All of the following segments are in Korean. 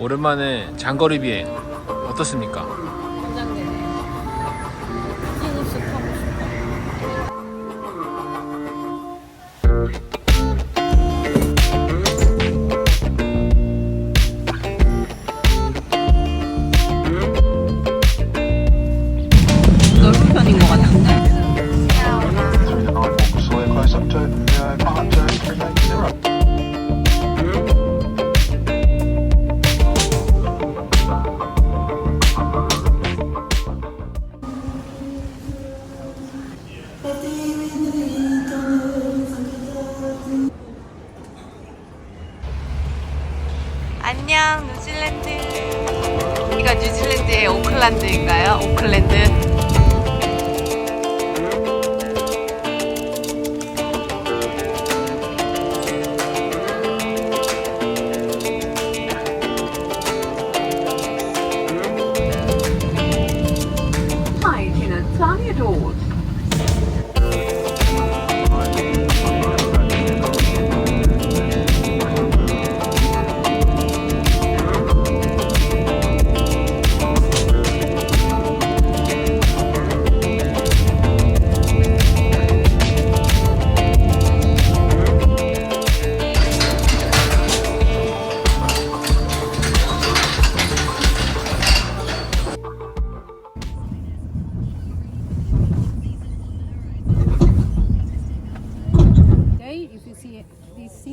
오랜만에 장거리 비행 어떻습니까?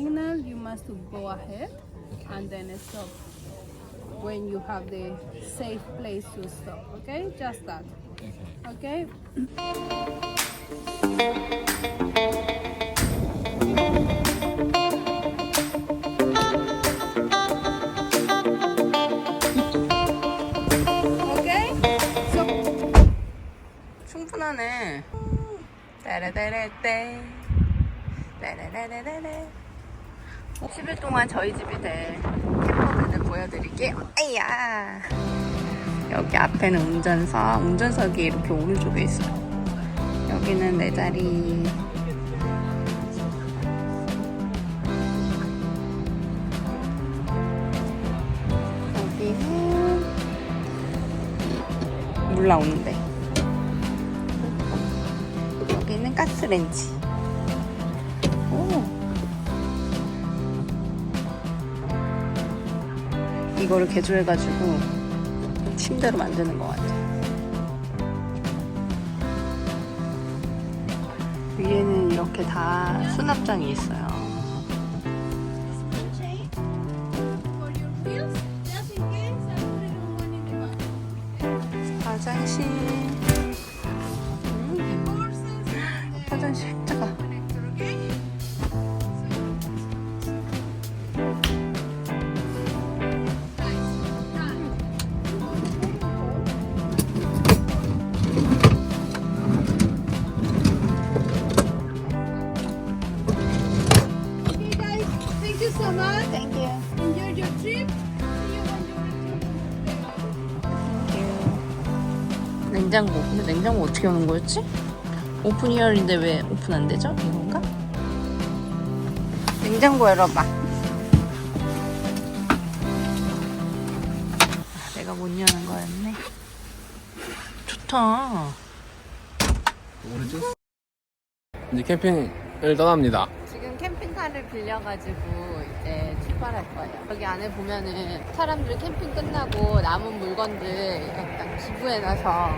signal, you must go ahead and then stop when you have the safe place to stop. Okay, just that. Okay. Okay. So 충분하네 따라따라따 따라라라라라 10일 동안 저희 집이 될 캠퍼밴을 보여드릴게요. 아야. 여기 앞에는 운전석 운전석이 이렇게 오른쪽에 있어요. 여기는 내 자리. 여기는 물 나오는데. 여기는 가스렌지. 이거를 개조해가지고 침대로 만드는 것 같아. 위에는 이렇게 다 수납장이 있어요. 화장실. 음. 화장실 so much. Thank you. Enjoy your trip. See you when you return. 냉장고. 근데 냉장고 어떻게 오는 거였지? 오픈 히어인데 왜 오픈 안 되죠? 이건가? 냉장고 열어봐. 아, 내가 못 여는 거였네. 좋다. 모르죠? 이제 캠핑을 떠납니다. 지금 캠핑카를 빌려가지고 이제 출발할 거예요. 여기 안에 보면은 사람들 캠핑 끝나고 남은 물건들 약간 기부해놔서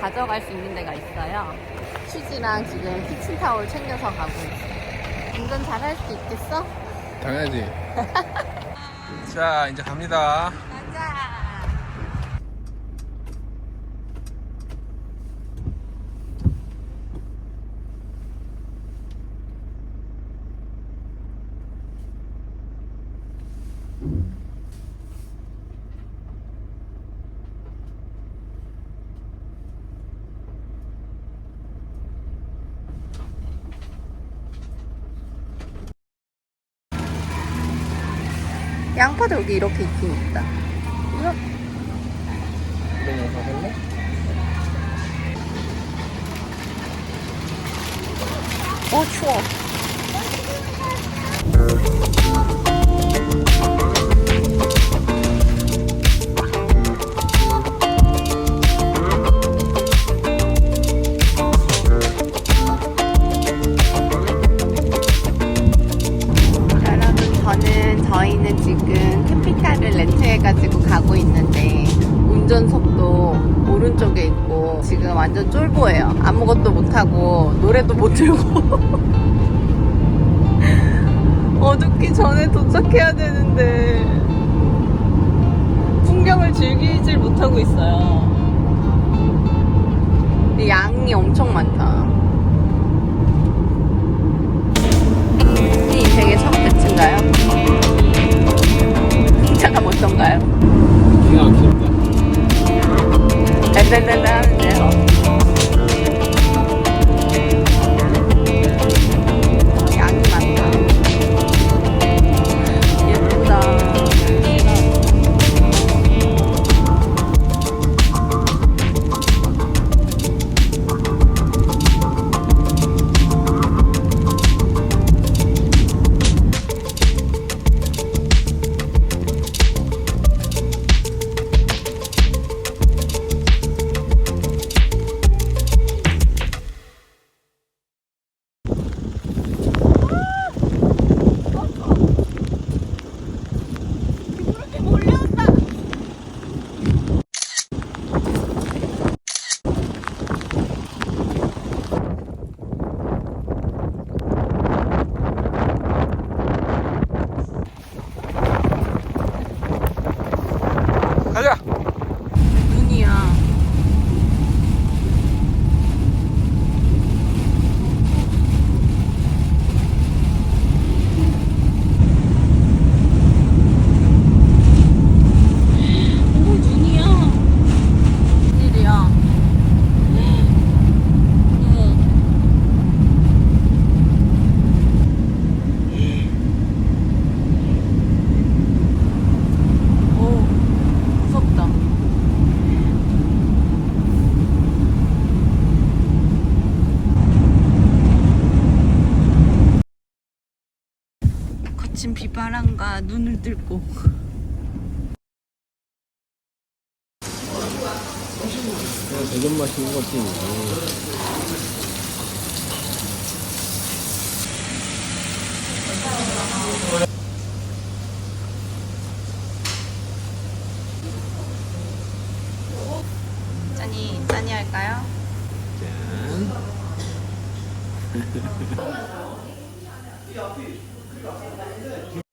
가져갈 수 있는 데가 있어요. 휴지랑 지금 키친타올 챙겨서 가고 있어요. 운전 잘할 수 있겠어? 당연하지. 자, 이제 갑니다. 양파도 여기 이렇게 있긴 있다. 이런? 어 추워. 완전 쫄보예요. 아무것도 못하고 노래도 못 들고 어둡기 전에 도착해야 되는데 풍경을 즐기질 못하고 있어요. 양이 엄청 많다. 이 되게 첫 배치인가요? 풍차가 어떤가요? 기가 막힙니다. 바람과 눈을 뚫고 대전 맛있는 것 같지. 짠이 짠이 할까요? 짠.